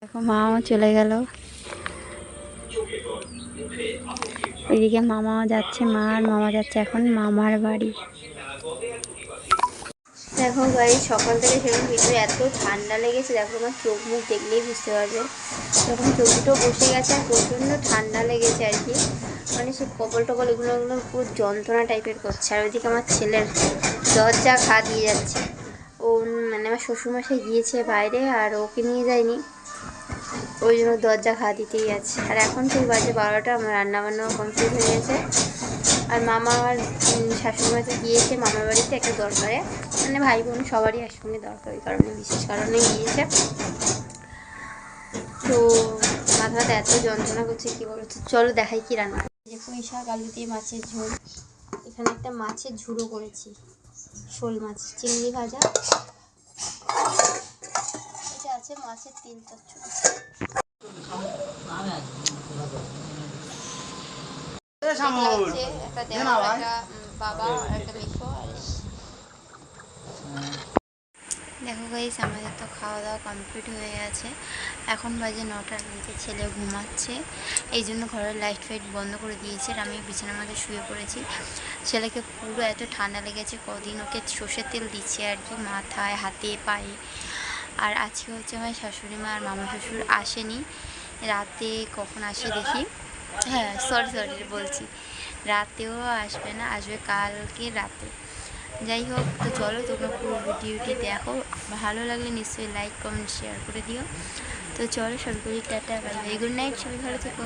দেখো মাও চলে গেল। এদিকে মামাও যাচ্ছে মা আর মামা যাচ্ছে এখন মামার বাড়ি। দেখো গাড়ি সকাল থেকে সেরকম ভিতরে এত ঠান্ডা লেগেছে, দেখো আমার চোখ মুখ দেখলেই বুঝতে পারবে। যখন চোখ দুটো বসে গেছে আর প্রচণ্ড ঠান্ডা লেগেছে আর কি। মানে সে কপাল টপল এগুলো এগুলো পুরো যন্ত্রণা টাইপের করছে। আর ওইদিকে আমার ছেলের দরজা খা দিয়ে যাচ্ছে। ও মানে আমার শ্বশুরমশাই গিয়েছে বাইরে আর ওকে নিয়ে যায়নি। ওই জন্য দরজা খা দিতেই আছে। আর এখন ঠিক বাজে বারোটা, আমার রান্না বান্নাও কমপ্লিট হয়ে গেছে। আর মামা আর উম, শাশুড়ি তো গিয়েছে মামার বাড়িতে একটা দরকারে মানে ভাই বোন সবারই একসঙ্গে দরকার ওই কারণে বিশেষ কারণে গিয়েছে। তো মাথা এত যন্ত্রণা করছে কী বলতো চলো দেখাই কি রান্না যে পুঁই শাক আলু দিয়ে মাছের ঝোল। এখানে একটা মাছের ঝুড়ো করেছি শোল মাছ চিংড়ি ভাজা। এটা আছে মাছের তিল চচ্চড়ি এগুলো হচ্ছে একটা দেওয়া একটা উম, বাবা আর একটা মেশো দেখো গাইস আমাদের তো খাওয়া দাওয়া কমপ্লিট হয়ে গেছে। এখন বাজে নটার মধ্যে ছেলে ঘুমাচ্ছে। এই জন্য ঘরের লাইট ফাইট বন্ধ করে দিয়েছে আর আমি বিছানার মধ্যে শুয়ে পড়েছি। ছেলেকে পুরো এত ঠান্ডা লেগেছে কদিন ওকে সর্ষের তেল দিচ্ছে আর কি মাথায় হাতে পায়ে। আর আজকে হচ্ছে আমার শাশুড়ি মা আর মামা শ্বশুর আসেনি। রাতে কখন আসে দেখি। হ্যাঁ সরি সরি বলছি। রাতেও আসবে না, আসবে কালকে রাতে। যাই হোক, তো চলো তোমরা পুরো ভিডিওটি দেখো। ভালো লাগলে নিশ্চয়ই লাইক কমেন্ট শেয়ার করে দিও। তো চলো সরকারি tata bye bye good night সবাই ভালো থেকো।